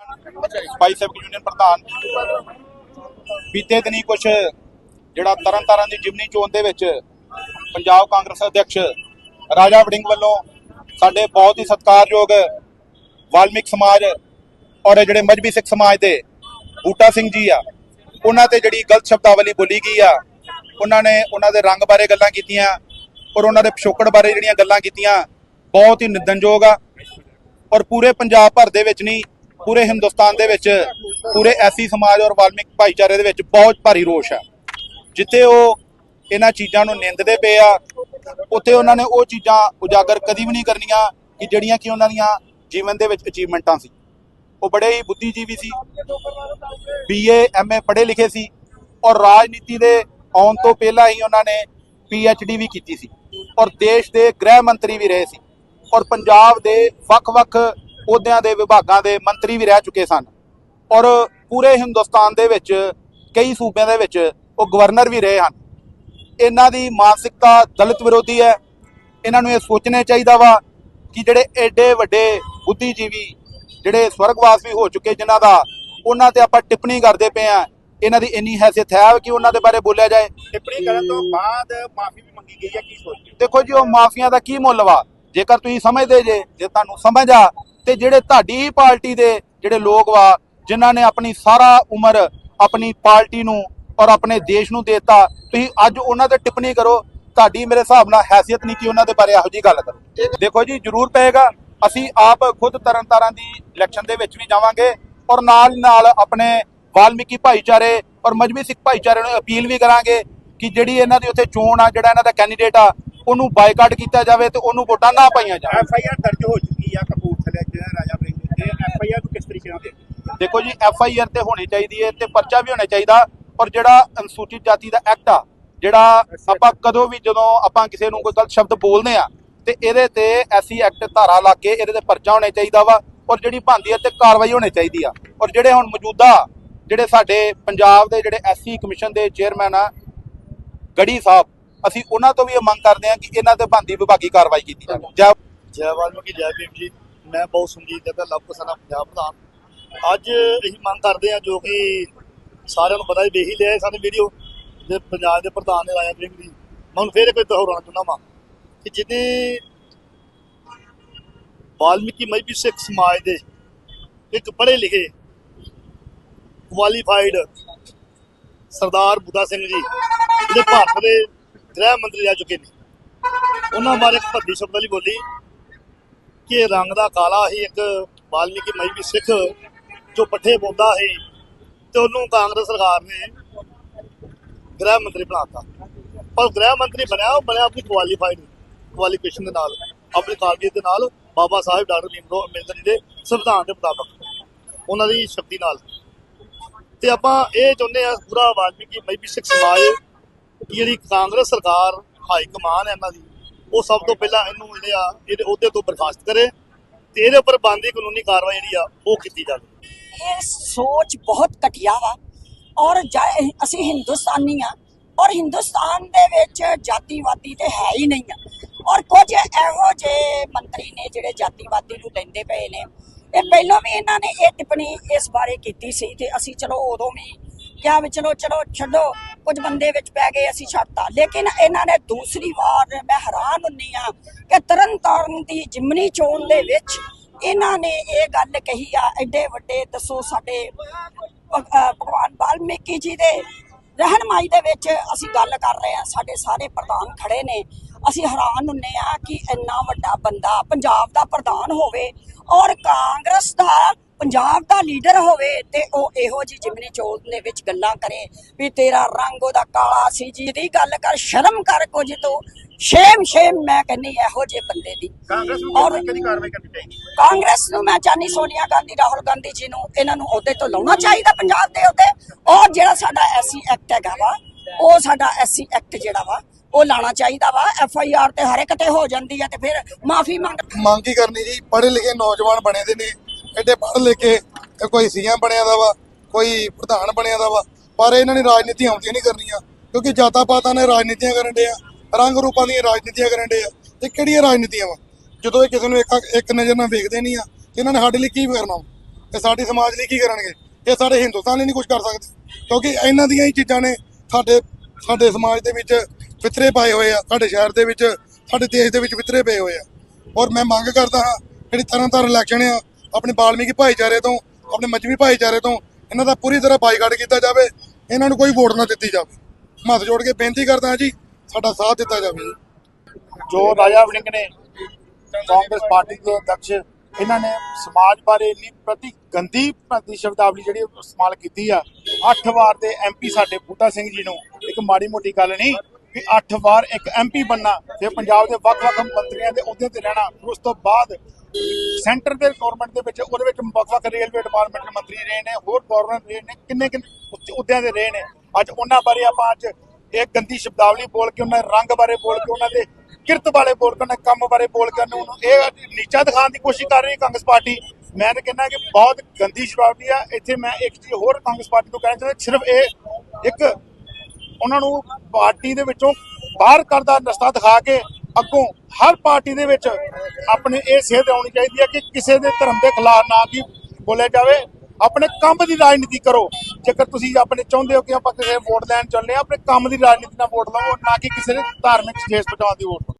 ਸਪਾਈ ਸਬ union ਪ੍ਰਧਾਨ। ਬੀਤੇ ਦਿਨੀ ਕੁਝ ਜਿਹੜਾ ਤਰਨ ਤਾਰਨ ਦੀ ਜਿਮਨੀ ਚੋਣ ਦੇ ਵਿੱਚ ਪੰਜਾਬ ਕਾਂਗਰਸ ਅਧਿਕਸ਼ ਰਾਜਾ ਵੜਿੰਗ ਵੱਲੋਂ ਸਾਡੇ ਬਹੁਤ ਹੀ ਸਤਿਕਾਰਯੋਗ ਵਾਲਮੀਕ ਸਮਾਜ ਔਰ ਜਿਹੜੇ ਮਜਬੀ ਸਿੱਖ ਸਮਾਜ ਦੇ ਬੂਟਾ ਸਿੰਘ ਜੀ ਆ, ਉਹਨਾਂ ਤੇ ਜਿਹੜੀ ਗਲਤ ਸ਼ਬਦਾਵਲੀ ਬੋਲੀ ਗਈ ਆ, ਉਹਨਾਂ ਨੇ ਉਹਨਾਂ ਦੇ ਰੰਗ ਬਾਰੇ ਗੱਲਾਂ ਕੀਤੀਆਂ ਔਰ ਉਹਨਾਂ ਦੇ ਪਿਛੋਕੜ ਬਾਰੇ ਜਿਹੜੀਆਂ ਗੱਲਾਂ ਕੀਤੀਆਂ, ਬਹੁਤ ਹੀ ਨਿੰਦਣਯੋਗ ਆ ਔਰ ਪੂਰੇ ਪੰਜਾਬ ਭਰ ਦੇ ਵਿੱਚ ਨਹੀਂ ਪੂਰੇ ਹਿੰਦੁਸਤਾਨ ਦੇ ਵਿੱਚ, ਪੂਰੇ ਐਸੀ ਸਮਾਜ ਔਰ ਵਾਲਮੀਕ ਭਾਈਚਾਰੇ ਦੇ ਵਿੱਚ ਬਹੁਤ ਭਾਰੀ ਰੋਸ਼ ਹੈ ਜਿੱਥੇ ਉਹ ਇਹਨਾਂ ਚੀਜ਼ਾਂ ਨੂੰ ਨਿੰਦਦੇ ਪਏ ਆ, ਉੱਥੇ ਉਹਨਾਂ ਨੇ ਉਹ ਚੀਜ਼ਾਂ ਉਜਾਗਰ ਕਦੀ ਵੀ ਨਹੀਂ ਕਰਨੀਆਂ ਕਿ ਜਿਹੜੀਆਂ ਕਿ ਉਹਨਾਂ ਦੀਆਂ ਜੀਵਨ ਦੇ ਵਿੱਚ ਅਚੀਵਮੈਂਟਾਂ ਸੀ। ਉਹ ਬੜੇ ਹੀ ਬੁੱਧੀਜੀਵੀ ਸੀ। ਬੀਏ ਐਮਏ ਪੜ੍ਹੇ ਲਿਖੇ ਸੀ ਔਰ ਰਾਜਨੀਤੀ ਦੇ ਆਉਣ ਤੋਂ ਪਹਿਲਾਂ ਹੀ ਉਹਨਾਂ ਨੇ ਪੀਐਚਡੀ ਵੀ ਕੀਤੀ ਸੀ। ਔਰ ਦੇਸ਼ ਦੇ ਗ੍ਰਹਿ ਮੰਤਰੀ ਵੀ ਰਹੇ ਸੀ। ਔਰ ਪੰਜਾਬ ਦੇ ਵੱਖ-ਵੱਖ ਅਹੁਦਿਆਂ ਦੇ ਵਿਭਾਗਾਂ ਦੇ ਮੰਤਰੀ ਵੀ ਰਹਿ ਚੁੱਕੇ ਸਨ। ਔਰ ਪੂਰੇ ਹਿੰਦੁਸਤਾਨ ਦੇ ਵਿੱਚ ਕਈ ਸੂਬਿਆਂ ਦੇ ਵਿੱਚ ਉਹ ਗਵਰਨਰ ਵੀ ਰਹੇ ਹਨ। ਇਹਨਾਂ ਦੀ ਮਾਨਸਿਕਤਾ ਦਲਿਤ ਵਿਰੋਧੀ ਹੈ। ਇਹਨਾਂ ਨੂੰ ਇਹ ਸੋਚਣਾ ਚਾਹੀਦਾ ਵਾ ਕਿ ਜਿਹੜੇ ਐਡੇ ਵੱਡੇ ਬੁੱਧੀਜੀਵੀ ਜਿਹੜੇ ਸਵਰਗਵਾਸ ਵੀ ਹੋ ਚੁੱਕੇ ਜਿਨ੍ਹਾਂ ਦਾ ਉਹਨਾਂ ਤੇ ਆਪਾਂ ਟਿੱਪਣੀ ਕਰਦੇ ਪਏ ਆ ਇਹਨਾਂ ਦੀ ਇੰਨੀ ਹੈਸੀਅਤ ਹੈ ਕਿ ਉਹਨਾਂ ਦੇ ਬਾਰੇ ਬੋਲਿਆ ਜਾਏ। ਟਿੱਪਣੀ ਕਰਨ ਤੋਂ ਬਾਅਦ ਮਾਫੀ ਵੀ ਮੰਗੀ ਗਈ ਹੈ ਕੀ ਸੋਚਦੇ? ਦੇਖੋ ਜੀ ਉਹ ਮਾਫੀਆਂ ਦਾ ਕੀ ਮੁੱਲ ਵਾ? ਜੇਕਰ ਤੁਸੀਂ ਸਮਝਦੇ ਜੇ ਜੇ ਤੁਹਾਨੂੰ ਸਮਝ ਆ, ਤੇ ਜਿਹੜੇ ਤੁਹਾਡੀ ਪਾਰਟੀ ਦੇ ਜਿਹੜੇ ਲੋਕ ਵਾ ਜਿਨ੍ਹਾਂ ਨੇ ਆਪਣੀ ਸਾਰਾ ਉਮਰ ਆਪਣੀ ਪਾਰਟੀ ਨੂੰ ਔਰ ਆਪਣੇ ਦੇਸ਼ ਨੂੰ ਦੇਤਾ, ਤੁਸੀਂ ਅੱਜ ਉਹਨਾਂ ਤੇ ਟਿੱਪਣੀ ਕਰੋ, ਤੁਹਾਡੀ ਮੇਰੇ ਹਿਸਾਬ ਨਾਲ ਹੈਸੀਅਤ ਨਹੀਂ ਕਿ ਉਹਨਾਂ ਦੇ ਬਾਰੇ ਇਹੋ ਜੀ ਗੱਲ ਕਰੋ। ਦੇਖੋ ਜੀ, ਜ਼ਰੂਰ ਪਏਗਾ, ਅਸੀਂ ਆਪ ਖੁਦ ਤਰਨਤਾਰਨ ਦੀ ਇਲੈਕਸ਼ਨ ਦੇ ਵਿੱਚ ਵੀ ਜਾਵਾਂਗੇ ਔਰ ਨਾਲ ਨਾਲ ਆਪਣੇ ਵਾਲਮੀਕੀ ਭਾਈਚਾਰੇ ਔਰ ਮਜਬੀ ਸਿੱਖ ਭਾਈਚਾਰੇ ਨੂੰ ਅਪੀਲ ਵੀ ਕਰਾਂਗੇ ਕਿ ਜਿਹੜੀ ਇਹਨਾਂ ਦੀ ਉੱਥੇ ਚੋਣ ਆ, ਜਿਹੜਾ ਇਹਨਾਂ ਦਾ ਕੈਂਡੀਡੇਟ ਆ ਉਹਨੂੰ ਬਾਈਕਾਟ ਕੀਤਾ ਜਾਵੇ ਤੇ ਉਹਨੂੰ ਵੋਟਾਂ ਨਾ ਪਾਈਆਂ ਜਾਣ। ਐਫ ਆਈ ਆਰ ਦਰਜ ਹੋ ਚੁੱਕੀ ਆ ਕਪੂਰਥਲੇ ਚ ਰਾਜਾ ਵੜਿੰਗ ਤੇ ਐਫ ਆਈ ਆਰ ਨੂੰ ਕਿਸ ਤਰੀਕੇ ਨਾਲ? ਦੇਖੋ ਜੀ ਐਫ ਆਈ ਆਰ ਤੇ ਹੋਣੀ ਚਾਹੀਦੀ ਹੈ ਤੇ ਪਰਚਾ ਵੀ ਹੋਣਾ ਚਾਹੀਦਾ ਔਰ ਜਿਹੜਾ ਅਨੁਸੂਚਿਤ ਜਾਤੀ ਦਾ ਐਕਟ ਆ ਜਿਹੜਾ ਆਪਾਂ ਕਦੋਂ ਵੀ ਜਦੋਂ ਆਪਾਂ ਕਿਸੇ ਨੂੰ ਕੋਈ ਗਲਤ ਸ਼ਬਦ ਬੋਲਦੇ ਆ ਤੇ ਇਹਦੇ ਤੇ ਐਸੀ ਐਕਟ ਧਾਰਾ ਲਾ ਕੇ ਇਹਦੇ ਤੇ ਪਰਚਾ ਹੋਣਾ ਚਾਹੀਦਾ ਵਾ ਔਰ ਜਿਹੜੀ ਭਾਂਦੀ ਹੈ ਤੇ ਕਾਰਵਾਈ ਹੋਣੀ ਚਾਹੀਦੀ ਆ। ਔਰ ਜਿਹੜੇ ਹੁਣ ਮੌਜੂਦਾ ਜਿਹੜੇ ਸਾਡੇ ਪੰਜਾਬ ਦੇ ਜਿਹੜੇ ਐਸਸੀ ਕਮਿਸ਼ਨ ਦੇ ਚੇਅਰਮੈਨ ਆ ਗੜੀ ਸਾਹਿਬ ਅਸੀਂ ਉਹਨਾਂ ਤੋਂ ਵੀ ਇਹ ਮੰਗ ਕਰਦੇ ਹਾਂ ਕਿ ਇਹਨਾਂ ਤੇ ਭਾਂਦੀ ਵਿਭਾਗੀ ਕਾਰਵਾਈ ਕੀਤੀ ਜਾਵੇ। ਜੈ ਜੈ ਵਾਲਮੀਕੀ ਜੈ ਭੀਮ ਜੀ। ਮੈਂ ਬਹੁਤ ਸੰਗੀਤ ਦਾ ਲਵ ਪਸੰਦ ਪੰਜਾਬ ਪ੍ਰਧਾਨ ਅੱਜ ਅਸੀਂ ਮੰਗ ਕਰਦੇ ਹਾਂ ਜੋ ਕਿ ਸਾਰਿਆਂ ਨੂੰ ਪਤਾ ਹੀ ਹੀ ਲਿਆ ਸਾਡੇ ਵੀਡੀਓ। ਜੇ ਪੰਜਾਬ ਦੇ ਪ੍ਰਧਾਨ ਨੇ ਰਾਜਾ ਵੜਿੰਗ ਦੀ ਮੈਂ ਹੁਣ ਫੇਰ ਕੋਈ ਦੁਹਰਾਉਣਾ ਚਾਹੁੰਦਾ ਵਾਂ ਕਿ ਜਿਹਨੇ ਵਾਲਮੀਕੀ ਮਜਬੀ ਸਿੱਖ ਸਮਾਜ ਦੇ ਇੱਕ ਪੜ੍ਹੇ ਲਿਖੇ ਕੁਆਲੀਫਾਈਡ ਸਰਦਾਰ ਬੁੱਧਾ ਸਿੰਘ ਜੀ ਜਿਹੜੇ ਭਾਰਤ ਦੇ ਗ੍ਰਹਿ ਮੰਤਰੀ ਰਹਿ ਚੁੱਕੇ ਨੇ। ਉਹਨਾਂ ਬਾਰੇ ਇੱਕ ਭੱਦੀ ਸ਼ਬਦ ਲਈ ਬੋਲੀ ਕਿ ਰੰਗ ਦਾ ਕਾਲਾ ਹੀ ਇੱਕ ਵਾਲਮੀਕੀ ਮਜਬੀ ਸਿੱਖ ਜੋ ਪੱਠੇ ਪਾਉਂਦਾ ਸੀ ਤੇ ਉਹਨੂੰ ਕਾਂਗਰਸ ਸਰਕਾਰ ਨੇ ਗ੍ਰਹਿ ਮੰਤਰੀ ਬਣਾਤਾ। ਪਰ ਗ੍ਰਹਿ ਮੰਤਰੀ ਬਣਿਆ, ਉਹ ਬਣਿਆ ਆਪਣੀ ਕੁਆਲੀਫਾਈਡ ਕੁਆਲੀਫਿਕੇਸ਼ਨ ਦੇ ਨਾਲ, ਆਪਣੀ ਕਾਬਲੀਅਤ ਦੇ ਨਾਲ, ਬਾਬਾ ਸਾਹਿਬ ਡਾਕਟਰ ਭੀਮਰਾਓ ਅੰਬੇਦਕਰ ਜੀ ਦੇ ਸੰਵਿਧਾਨ ਦੇ ਮੁਤਾਬਕ, ਉਹਨਾਂ ਦੀ ਸ਼ਕਤੀ ਨਾਲ। ਤੇ ਆਪਾਂ ਇਹ ਚਾਹੁੰਦੇ ਆ ਪੂਰਾ ਵਾਲਮੀਕੀ ਮਜਬੀ ਸਿੱਖ ਸਮਾਜ ਕਿ ਜਿਹੜੀ ਕਾਂਗਰਸ ਸਰਕਾਰ, ਹਾਈ ਕਮਾਨ ਹੈ ਇਹਨਾਂ ਦੀ, ਉਹ ਸਭ ਤੋਂ ਪਹਿਲਾਂ ਇਹਨੂੰ ਜਿਹੜੇ ਆ, ਇਹਦੇ ਅਹੁਦੇ ਤੋਂ ਬਰਖਾਸਤ ਕਰੇ ਤੇ ਇਹਦੇ ਉੱਪਰ ਬੰਦੀ ਕਾਨੂੰਨੀ ਕਾਰਵਾਈ ਜਿਹੜੀ ਆ, ਉਹ ਕੀਤੀ ਜਾਵੇ। ਇਹ ਸੋਚ ਬਹੁਤ ਘਟੀਆ ਵਾ। ਔਰ ਜਾ- ਅਸੀਂ ਹਿੰਦੁਸਤਾਨੀ ਆ, ਔਰ ਹਿੰਦੁਸਤਾਨ ਦੇ ਵਿੱਚ ਜਾਤੀਵਾਦੀ ਤੇ ਹੈ ਹੀ ਨਹੀਂ ਆ। ਔਰ ਕੁਝ ਇਹੋ ਜਿਹੇ ਮੰਤਰੀ ਨੇ ਜਿਹੜੇ ਜਾਤੀਵਾਦੀ ਨੂੰ ਲੈਂਦੇ ਪਏ ਨੇ। ਇਹ ਪਹਿਲਾਂ ਵੀ ਇਹਨਾਂ ਨੇ ਇਹ ਟਿੱਪਣੀ ਇਸ ਬਾਰੇ ਕੀਤੀ ਸੀ ਤੇ ਅਸੀਂ ਚਲੋ ਉਦੋਂ ਵੀ ਕਿਹਾ ਵੀ ਚਲੋ ਚਲੋ, ਛੱਡੋ, ਕੁਝ ਬੰਦੇ ਵਿੱਚ ਪੈ ਗਏ ਅਸੀਂ ਛੱਡਤਾ ਲੇਕਿਨ ਇਹਨਾਂ ਨੇ ਦੂਸਰੀ ਵਾਰ ਮੈਂ ਹੈਰਾਨ ਹੁੰਨੀ ਆ ਕਿ ਤਰਨ ਦੀ ਜਿਮਨੀ ਚੋਣ ਦੇ ਵਿੱਚ ਇਹਨਾਂ ਨੇ ਇਹ ਗੱਲ ਕਹੀ ਆ, ਐਡੇ ਵੱਡੇ ਦੱਸੋ ਸਾਡੇ ਭਗਵਾਨ ਵਾਲਮੀਕੀ ਜੀ ਦੇ ਰਹਿਨਮਾਈ ਦੇ ਵਿੱਚ ਅਸੀਂ ਗੱਲ ਕਰ ਰਹੇ ਆ, ਸਾਡੇ ਸਾਰੇ ਪ੍ਰਧਾਨ ਖੜੇ ਨੇ। ਅਸੀਂ ਹੈਰਾਨ ਹੁੰਨੇ ਆ ਕਿ ਇੰਨਾ ਵੱਡਾ ਬੰਦਾ ਪੰਜਾਬ ਦਾ ਪ੍ਰਧਾਨ ਹੋਵੇ ਔਰ ਕਾਂਗਰਸ ਦਾ ਪੰਜਾਬ ਦਾ ਲੀਡਰ ਹੋਵੇ ਤੇ ਉਹ ਇਹੋ ਜੀ ਜਿਮਨੀ ਚੋਣ ਦੇ ਵਿੱਚ ਗੱਲਾਂ ਕਰੇ ਵੀ ਤੇਰਾ ਰੰਗ ਉਹਦਾ ਕਾਲਾ ਸੀ ਜੀ। ਦੀ ਗੱਲ ਕਰ ਸ਼ਰਮ ਕਰ ਕੁਝ ਤੋਂ। ਸ਼ੇਮ ਸ਼ੇਮ ਮੈਂ ਕਹਿੰਨੀ ਇਹੋ ਜਿਹੇ ਬੰਦੇ ਦੀ। ਕਾਂਗਰਸ ਨੂੰ ਔਰ ਕਿਸ ਤਰੀਕੇ ਦੀ ਕਾਰਵਾਈ ਕਰਨੀ ਚਾਹੀਦੀ ਹੈ? ਕਾਂਗਰਸ ਨੂੰ ਮੈਂ ਚਾਹਨੀ ਸੋਨੀਆ ਗਾਂਧੀ ਰਾਹੁਲ ਗਾਂਧੀ ਜੀ ਨੂੰ ਇਹਨਾਂ ਨੂੰ ਅਹੁਦੇ ਤੋਂ ਲਾਉਣਾ ਚਾਹੀਦਾ ਪੰਜਾਬ ਦੇ ਉੱਤੇ ਔਰ ਜਿਹੜਾ ਸਾਡਾ ਐਸਸੀ ਐਕਟ ਹੈਗਾ ਵਾ ਉਹ ਸਾਡਾ ਐਸਸੀ ਐਕਟ ਜਿਹੜਾ ਵਾ ਉਹ ਲਾਣਾ ਚਾਹੀਦਾ ਵਾ। ਐਫ ਆਈ ਆਰ ਤੇ ਹਰ ਇੱਕ ਤੇ ਹੋ ਜਾਂਦੀ ਹੈ ਤੇ ਫਿਰ ਮਾਫੀ ਮੰਗ ਮੰਗ ਕੀ ਕਰਨੀ ਜੀ? ਪੜ੍ਹੇ ਲਿਖੇ ਨੌਜਵਾਨ ਬਣੇ ਦੇ ਨੇ। ਐਡੇ ਪੜ੍ਹ ਲਿਖ ਕੇ ਤੇ ਕੋਈ ਸੀਐਮ ਬਣਿਆ ਦਾ ਵਾ, ਕੋਈ ਪ੍ਰਧਾਨ ਬਣਿਆ ਦਾ ਵਾ, ਪਰ ਇਹਨਾਂ ਨੇ ਰਾਜਨੀਤੀਆਂ ਆਉਂਦੀਆਂ ਨਹੀਂ ਕਰਨੀਆਂ, ਕਿਉਂਕਿ ਜਾਤਾਂ ਪਾਤਾਂ ਨੇ ਰਾਜਨੀਤੀਆਂ ਕਰਨ ਦੇ ਆ, ਰੰਗ ਰੂਪਾਂ ਦੀਆਂ ਰਾਜਨੀਤੀਆਂ ਕਰਨ ਦੇ ਆ, ਤੇ ਕਿਹੜੀਆਂ ਰਾਜਨੀਤੀਆਂ ਵਾ? ਜਦੋਂ ਇਹ ਕਿਸੇ ਨੂੰ ਇੱਕ ਇੱਕ ਨਜ਼ਰ ਨਾਲ ਵੇਖਦੇ ਨਹੀਂ ਆ, ਤੇ ਇਹਨਾਂ ਨੇ ਸਾਡੇ ਲਈ ਕੀ ਕਰਨਾ ਵਾ? ਤੇ ਸਾਡੇ ਸਮਾਜ ਲਈ ਕੀ ਕਰਨਗੇ? ਇਹ ਸਾਡੇ ਹਿੰਦੁਸਤਾਨ ਲਈ ਨਹੀਂ ਕੁਝ ਕਰ ਸਕਦੇ, ਕਿਉਂਕਿ ਇਹਨਾਂ ਦੀਆਂ ਹੀ ਚੀਜ਼ਾਂ ਨੇ ਸਾਡੇ ਸਾਡੇ ਸਮਾਜ ਦੇ ਵਿੱਚ ਫਿਤਰੇ ਪਾਏ ਹੋਏ ਆ, ਸਾਡੇ ਸ਼ਹਿਰ ਦੇ ਵਿੱਚ, ਸਾਡੇ ਦੇਸ਼ ਦੇ ਵਿੱਚ ਫਿਤਰੇ ਪਏ ਹੋਏ ਆ। ਔਰ ਮੈਂ ਮੰਗ ਕਰਦਾ ਹਾਂ, ਜਿਹੜੀ ਤਰ੍ਹਾਂ ਤਰ੍ਹਾਂ ਇਲੈਕਸ਼ਨ ਆ ਆਪਣੇ ਬਾਲਮੀਕੀ ਭਾਈਚਾਰੇ ਤੋਂ, ਆਪਣੇ ਮਜਬੀ ਭਾਈਚਾਰੇ ਤੋਂ ਇਹਨਾਂ ਦਾ ਪੂਰੀ ਤਰ੍ਹਾਂ ਬਾਈਕਾਟ ਕੀਤਾ ਜਾਵੇ, ਇਹਨਾਂ ਨੂੰ ਕੋਈ ਵੋਟ ਨਾ ਦਿੱਤੀ ਜਾਵੇ। ਹੱਥ ਜੋੜ ਕੇ ਬੇਨਤੀ ਕਰਦਾ ਜੀ, ਸਾਡਾ ਸਾਥ ਦਿੱਤਾ ਜਾਵੇ ਜੋ। ਰਾਜਾ ਵੜਿੰਗ ਨੇ ਕਾਂਗਰਸ ਪਾਰਟੀ ਦੇ ਅਧਿਕਸ਼ ਇਹਨਾਂ ਨੇ ਸਮਾਜ ਬਾਰੇ ਇੰਨੀ ਪ੍ਰਤੀ ਗੰਦੀ ਪ੍ਰਤੀ ਸ਼ਬਦਾਵਲੀ ਜਿਹੜੀ ਇਸਤੇਮਾਲ ਕੀਤੀ ਆ, ਅੱਠ ਵਾਰ ਦੇ ਐਮਪੀ ਸਾਡੇ ਬੂਟਾ ਸਿੰਘ ਜੀ ਨੂੰ ਇੱਕ ਮਾੜੀ ਮੋਟੀ ਗੱਲ ਨਹੀਂ ਕਿ ਅੱਠ ਵਾਰ ਇੱਕ ਐਮਪੀ ਬੰਨਾ ਫਿਰ ਪੰਜਾਬ ਦੇ ਵੱਖ-ਵੱਖ ਮੰਤਰੀਆਂ ਦੇ ਅਹੁਦੇ ਤੇ ਰਹਿਣਾ, ਉਸ ਤੋਂ ਬਾਅਦ ਸੈਂਟਰ ਦੇ ਗਵਰਨਮੈਂਟ ਦੇ ਵਿੱਚ, ਉਹਦੇ ਵਿੱਚ ਵੱਖ-ਵੱਖ ਰੇਲਵੇ ਡਿਪਾਰਟਮੈਂਟ ਦੇ ਮੰਤਰੀ ਰਹੇ ਨੇ, ਹੋਰ ਗਵਰਨਰ ਰਹੇ ਨੇ ਕਿੰਨੇ ਕਿੰਨੇ ਉੱਚ ਦੇ ਰਹੇ ਨੇ। ਅੱਜ ਉਹਨਾਂ ਬਾਰੇ ਆਪਾਂ ਅੱਜ ਇਹ ਗੰਦੀ ਸ਼ਬਦਾਵਲੀ ਬੋਲ ਕੇ, ਉਹਨਾਂ ਦੇ ਰੰਗ ਬਾਰੇ ਬੋਲ ਕੇ, ਉਹਨਾਂ ਦੇ ਕਿਰਤ ਬਾਰੇ ਬੋਲ ਕੇ, ਉਹਨਾਂ ਦੇ ਕੰਮ ਬਾਰੇ ਬੋਲ ਕੇ, ਉਹਨੂੰ ਇਹ ਨੀਚਾ ਦਿਖਾਉਣ ਦੀ ਕੋਸ਼ਿਸ਼ ਕਰ ਰਹੀ ਹੈ ਕਾਂਗਰਸ ਪਾਰਟੀ। ਮੈਂ ਤਾਂ ਕਹਿੰਦਾ ਕਿ ਬਹੁਤ ਗੰਦੀ ਸ਼ਬਦਾਵਲੀ ਆ। ਇੱਥੇ ਮੈਂ ਇੱਕ ਚੀਜ਼ ਹੋਰ ਕਾਂਗਰਸ ਪਾਰਟੀ ਤੋਂ ਕਹਿਣਾ ਚਾਹੁੰਦਾ, ਸਿਰਫ ਇਹ ਇੱਕ ਉਹਨਾਂ ਨੂੰ ਪਾਰਟੀ ਦੇ ਵਿੱਚੋਂ ਬਾਹਰ ਕਰਦਾ ਰਸਤਾ ਦਿਖਾ ਕੇ ਅੱਗੋਂ ਹਰ ਪਾਰਟੀ ਦੇ ਵਿੱਚ ਆਪਣੇ ਇਹ ਸੇਧ ਆਉਣੀ ਚਾਹੀਦੀ ਹੈ ਕਿ ਕਿਸੇ ਦੇ ਧਰਮ ਦੇ ਖਿਲਾਫ ਨਾ ਕੀ ਬੋਲਿਆ ਜਾਵੇ। ਆਪਣੇ ਕੰਮ ਦੀ ਰਾਜਨੀਤੀ ਕਰੋ। ਜੇਕਰ ਤੁਸੀਂ ਆਪਣੇ ਚਾਹੁੰਦੇ ਹੋ ਕਿ ਆਪਾਂ ਕਿਸੇ ਵੋਟ ਲੈਣ ਚੱਲੇ ਹਾਂ, ਆਪਣੇ ਕੰਮ ਦੀ ਰਾਜਨੀਤੀ ਨਾਲ ਵੋਟ ਲਵੋ ਨਾ ਕਿ ਕਿਸੇ ਦੇ ਧਾਰਮਿਕ ਸਟੇਜ ਪਹੁੰਚਾਉਣ ਦੀ ਵੋਟ